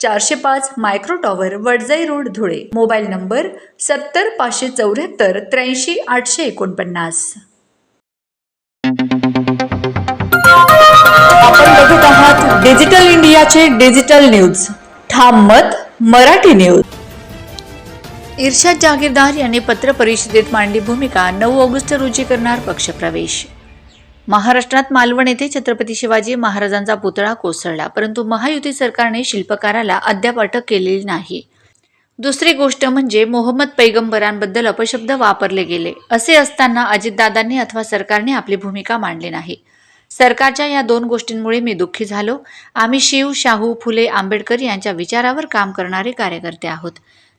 चारशे पाच micro tower Wadjai road Dhule. Mobile number सत्तर पाचशे चौऱ्याहत्तर त्र्याऐंशी आठशे एकोणपन्नास. आपण बघत आहात डिजिटल इंडियाचे डिजिटल न्यूज. ठाम मत मराठी न्यूज. इर्शाद जहागीरदार यांनी पत्रपरिषदेत मांडली भूमिका. नऊ ऑगस्ट रोजी करणार पक्षप्रवेश महाराष्ट्रात मालवण येथे छत्रपती शिवाजी महाराजांचा पुतळा कोसळला परंतु महायुती सरकारने शिल्पकाराला अद्याप अटक केलेली नाही. दुसरी गोष्ट म्हणजे मोहम्मद पैगंबरांबद्दल अपशब्द वापरले गेले. असे असताना अजितदादांनी अथवा सरकारने आपली भूमिका मांडली नाही. सरकारच्या या दोन गोष्टींमुळे मी दुःखी झालो. आम्ही शिव शाहू फुले आंबेडकर यांच्या विचारावर काम करणारे कार्यकर्ते आहोत.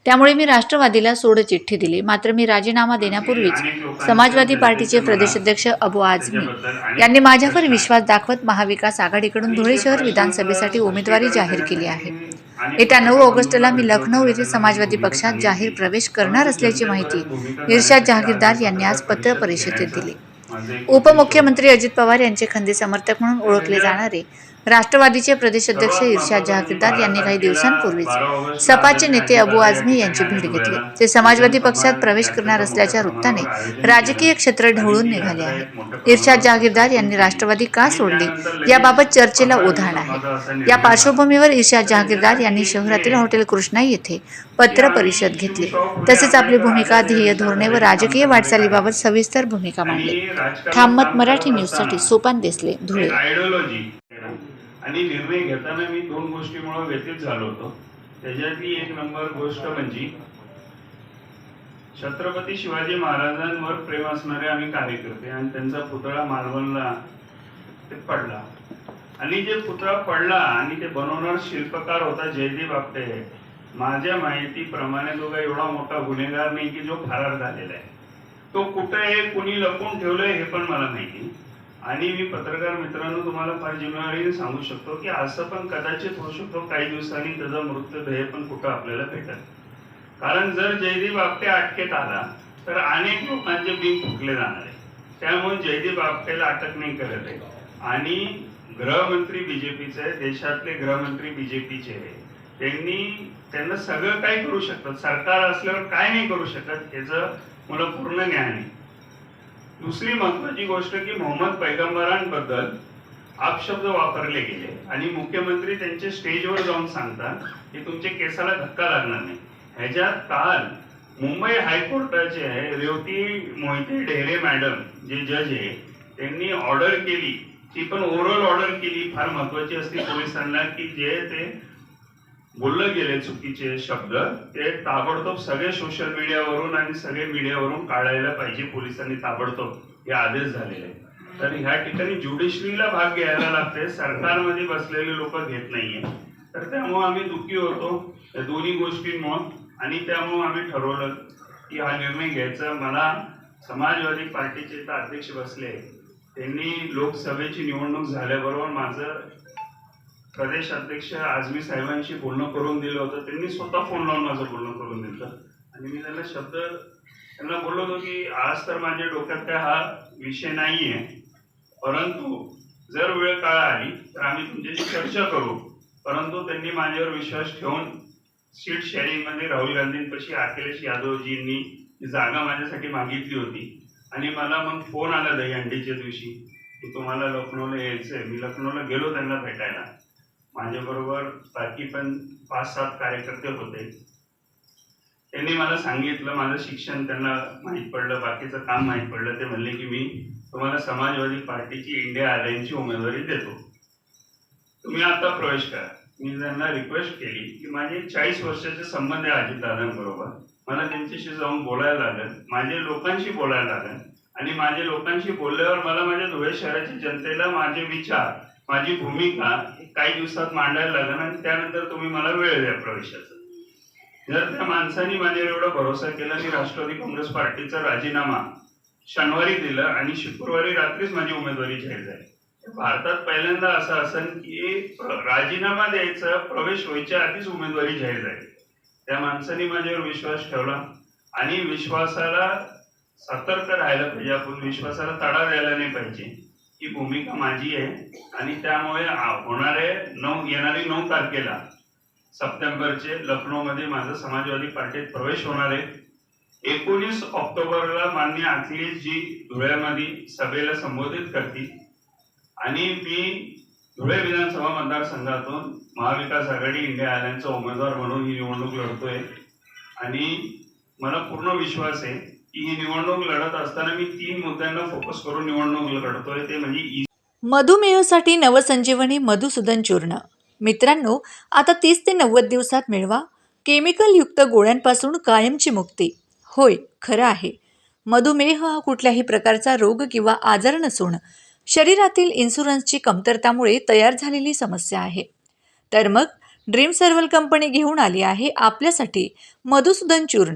त्यामुळे मी राष्ट्रवादीला सोडचिठ्ठी दिली. मात्र मी राजीनामा देण्यापूर्वीच समाजवादी पार्टीचे प्रदेशाध्यक्ष अबू आझमी यांनी माझ्यावर विश्वास दाखवत महाविकास आघाडीकडून धुळे शहर विधानसभेसाठी उमेदवारी जाहीर केली आहे. येत्या नऊ ऑगस्टला मी लखनौ येथे समाजवादी पक्षात जाहीर प्रवेश करणार असल्याची माहिती इर्शाद जहागीरदार यांनी आज पत्र परिषदेत दिली. उपमुख्यमंत्री अजित पवार यांचे खंदे समर्थक म्हणून ओळखले जाणारे राष्ट्रवादीचे प्रदेशाध्यक्ष इर्शाद जहागीरदार यांनी काही दिवसांपूर्वीच सपाचे नेते अबू आझमी यांची भेट घेतली. ते समाजवादी पक्षात प्रवेश करणार असल्याच्या वृत्ताने राजकीय क्षेत्र ढवळून निघाले आहे. इर्शाद जहागीरदार यांनी राष्ट्रवादी का सोडली? याबाबत चर्चेला उधाण आहे. या पार्श्वभूमीवर इर्शाद जहागीरदार यांनी शहरातील हॉटेल कृष्णा येथे पत्र परिषद घेतली. तसेच आपली भूमिका ध्येय धोरणे व राजकीय वाटचालीबाबत सविस्तर भूमिका मांडली. ठाममत मराठी न्यूजसाठी सोपान देसले धुळे. आणि निर्णय घेताना मी दोन गोष्टीमुळे व्यतीत झालो होतो. त्याच्यातली एक नंबर गोष्ट म्हणजे छत्रपती शिवाजी महाराजांवर प्रेम असणारे आम्ही कार्यकर्ते आणि त्यांचा पुतळा मालवणला ते पडला. आणि जे पुतळा पडला आणि ते बनवणार शिल्पकार होता जयदीप आपटे माझ्या माहितीप्रमाणे तो काही एवढा मोठा गुन्हेगार नाही की जो फरार झालेला आहे. तो कुठे आहे कुणी लपून ठेवलंय हे पण मला माहिती आणि मी पत्रकार मित्रांनो तुम्हाला फार जिम्मेवारीने सांगू शकतो की असं पण कदाचित होऊ शकतो काही दिवसांनी त्याचा मृतदेह पण कुठं आपल्याला भेटत. कारण जर जयदीप आपटे अटकेत आला तर अनेक लोकांचे बिंग फुटले जाणार आहे. त्यामुळे जयदीप आपटेला अटक नाही करत आहे. आणि गृहमंत्री बीजेपीचे आहे देशातले गृहमंत्री बीजेपीचे आहे त्यांनी त्यांना सगळं काय करू शकतात. सरकार असल्यावर काय नाही करू शकत याचं मला पूर्ण ज्ञान आहे. दुसरी महत्वाची गोष्ट की मोहम्मद पैगंबरांबद्दल आपशब्द वापरले गेले. आणि मुख्यमंत्री त्यांचे स्टेजवर जाऊन सांगतात की तुमच्या केसाला धक्का लागणार नाही. ह्याच्यात काल मुंबई हायकोर्टाचे आहे रेवती मोहिते ढेरे मॅडम जे जज आहे त्यांनी ऑर्डर केली. ती पण ओव्हरऑल ऑर्डर केली. फार महत्वाची असते पोलिसांना की जे ते बोललं गेले चुकीचे शब्द ते ताबडतोब सगळे सोशल मीडियावरून आणि सगळे मीडियावरून काढायला पाहिजे पोलिसांनी ताबडतोब. हे आदेश झालेले आहेत. तर ह्या ठिकाणी ज्युडिशरीला भाग घ्यायला लागते सरकारमध्ये बसलेले लोक घेत नाहीये तर त्यामुळे आम्ही दुःखी होतो. या दोन्ही गोष्टींमुळे. आणि त्यामुळे आम्ही ठरवलं की हा निर्णय घ्यायचा. मला समाजवादी पार्टीचे अध्यक्ष बसले. त्यांनी लोकसभेची निवडणूक झाल्याबरोबर माझं प्रदेश अध्यक्ष आझमी साहेबांशी बोलणं करून दिलं होतं. त्यांनी स्वतः फोन लावून माझं बोलणं करून दिलं. आणि मी त्यांना शब्द त्यांना बोललो होतो की आज तर माझ्या डोक्यात काय हा विषय नाही आहे परंतु जर वेळ काळ आली तर आम्ही तुमच्याशी चर्चा करू. परंतु त्यांनी माझ्यावर विश्वास ठेवून सीट शेअरिंगमध्ये राहुल गांधींपाशी अखिलेश यादवजींनी जागा माझ्यासाठी मागितली होती. आणि मला मग फोन आला दहीहंडीच्या दिवशी की तुम्हाला लखनौला यायचं आहे मी लखनौला गेलो त्यांना भेटायला. माझ्याबरोबर बाकी पण पाच सात कार्यकर्ते होते. त्यांनी मला सांगितलं माझं शिक्षण त्यांना माहीत पडलं बाकीचं काम माहीत पडलं. ते म्हणले की मी तुम्हाला समाजवादी पार्टीची इंडिया अलायन्सची उमेदवारी देतो. तुम्ही आता प्रवेश करा. मी त्यांना रिक्वेस्ट केली की माझे चाळीस वर्षाचे संबंध आहे अजितदादांबरोबर मला त्यांच्याशी जाऊन बोलायला लागेल. माझे लोकांशी बोलायला लागेल. आणि माझे लोकांशी बोलल्यावर मला माझ्या धुळे शहराच्या जनतेला माझे विचार माझी भूमिका काही दिवसात मांडायला लागेल आणि त्यानंतर तुम्ही मला वेळ द्या प्रवेशाचा. जर त्या माणसाने माझ्यावर एवढा भरोसा केला मी राष्ट्रवादी काँग्रेस पार्टीचा राजीनामा शनिवारी दिला आणि शुक्रवारी रात्रीच माझी उमेदवारी जाहीर झाली. भारतात पहिल्यांदा असं असेल की राजीनामा द्यायचा प्रवेश व्हायच्या आधीच उमेदवारी जाहीर झाली. त्या माणसाने माझ्यावर विश्वास ठेवला आणि विश्वासाला सतर्क राहायला पाहिजे. आपण विश्वासाला तडा द्यायला नाही पाहिजे. ही भूमिका माझी आहे. आणि त्यामुळे होणारे नऊ येणारी नऊ तारखेला सप्टेंबरचे लखनौमध्ये माझा समाजवादी पार्टीत प्रवेश होणार आहे. एकोणीस ऑक्टोबरला मान्य अखिलेशजी धुळ्यामध्ये सभेला संबोधित करतील. आणि मी धुळे विधानसभा मतदारसंघातून महाविकास आघाडी इंडिया आयलँडचा उमेदवार म्हणून ही निवडणूक लढतोय. आणि मला पूर्ण विश्वास आहे की ही निवडणूक लढत असताना मी तीन मुद्द्यांना फोकस करून निवडणूक लढतोय. ते म्हणजे मधुमेहसाठी नवसंजीवनी मधुसूदन चूर्ण. मित्रांनो आता तीस ते नव्वद दिवसात मिळवा. केमिकलयुक्त गोळ्यांपासून कायमची मुक्ती. होय खरं आहे. मधुमेह हा कुठल्याही प्रकारचा रोग किंवा आजार नसून शरीरातील इन्शुरन्सची कमतरतामुळे तयार झालेली समस्या आहे. तर मग ड्रीम सर्वल कंपनी घेऊन आली आहे आपल्यासाठी मधुसूदन चूर्ण.